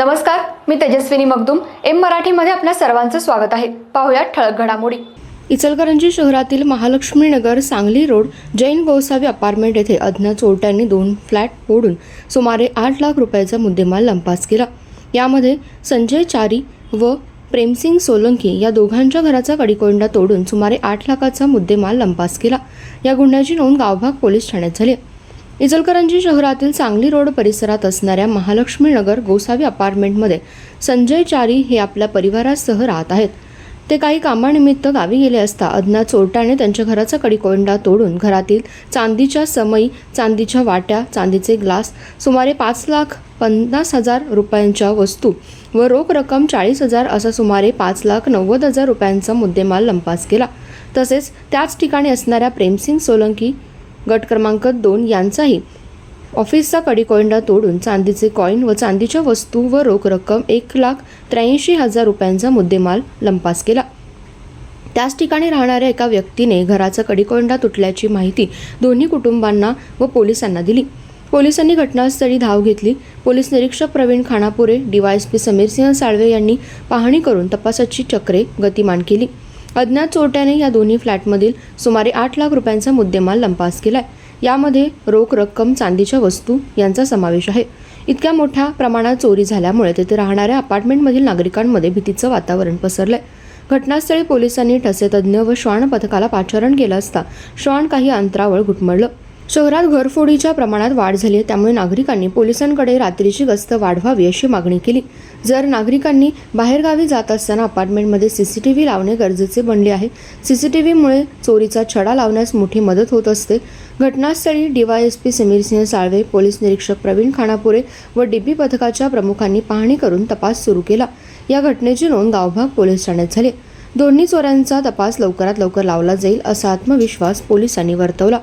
नमस्कार मी तेजस्विनी मगदुम. एम मराठीमध्ये आपल्या सर्वांचं स्वागत आहे. पाहुयात ठळक घडामोडी. इचलकरंजी शहरातील महालक्ष्मीनगर सांगली रोड जैन गोसावी अपार्टमेंट येथे अज्ञात चोरट्यांनी दोन फ्लॅट फोडून सुमारे आठ लाख रुपयाचा मुद्देमाल लंपास केला. यामध्ये संजय चारी व प्रेमसिंग सोलंकी या दोघांच्या घराचा कडिकोंडा तोडून सुमारे आठ लाखाचा मुद्देमाल लंपास केला. या गुन्ह्याची नोंद गावभाग पोलीस ठाण्यात झाली इचलकरंजी शहरातील सांगली रोड परिसरात असणाऱ्या महालक्ष्मी नगर गोसावी अपार्टमेंटमध्ये संजय चारी हे आपल्या परिवारासह राहत आहेत. ते काही कामानिमित्त गावी गेले असता अज्ञात चोरट्याने त्यांच्या घराचा कडीकोंडा तोडून घरातील चांदीच्या समई चांदीच्या वाट्या चांदीचे ग्लास सुमारे पाच लाख पन्नास हजार रुपयांच्या वस्तू व रोख रक्कम चाळीस हजार असा सुमारे पाच लाख नव्वद हजार रुपयांचा मुद्देमाल लंपास केला. तसेच त्याच ठिकाणी असणाऱ्या प्रेमसिंग सोलंकी गट क्रमांक दोन यांचाही. ऑफिसचा कडिकोंडा तोडून चांदीचे कॉईन व चांदीच्या वस्तू व रोख रक्कम एक लाख त्र्याऐंशी हजार रुपयांचा मुद्देमाल लंपास केला. त्याच ठिकाणी राहणाऱ्या एका व्यक्तीने घराचा कडिकोंडा तुटल्याची माहिती दोन्ही कुटुंबांना व पोलिसांना दिली. पोलिसांनी घटनास्थळी धाव घेतली. पोलीस निरीक्षक प्रवीण खानापुरे डीवायएसपी समीरसिंह साळवे यांनी पाहणी करून तपासाची चक्रे गतिमान केली. अज्ञात चोरट्याने या दोन्ही फ्लॅटमधील सुमारे आठ लाख रुपयांचा मुद्देमाल लंपास केलाय. यामध्ये रोख रक्कम चांदीच्या वस्तू यांचा समावेश आहे. इतक्या मोठ्या प्रमाणात चोरी झाल्यामुळे तेथे राहणाऱ्या अपार्टमेंटमधील नागरिकांमध्ये भीतीचं वातावरण पसरलंय. घटनास्थळी पोलिसांनी ठसेतज्ञ व श्वान पथकाला पाचारण केलं असता श्वान काही अंतरावर घुटमळलं. शहरात घरफोडीच्या प्रमाणात वाढ झाली आहे. त्यामुळे नागरिकांनी पोलिसांकडे रात्रीची गस्त वाढवावी अशी मागणी केली. जर नागरिकांनी बाहेरगावी जात असताना अपार्टमेंटमध्ये सी सी टी व्ही लावणे गरजेचे बनले आहे. सी सी टी व्हीमुळे चोरीचा छडा लावण्यास मोठी मदत होत असते. घटनास्थळी डीवायएसपी समीरसिंह साळवे पोलीस निरीक्षक प्रवीण खानापुरे व डीपी पथकाच्या प्रमुखांनी पाहणी करून तपास सुरू केला. या घटनेची नोंद गावभाग पोलीस ठाण्यात झाली दोन्ही चोऱ्यांचा तपास लवकरात लवकर लावला जाईल असा आत्मविश्वास पोलिसांनी वर्तवला.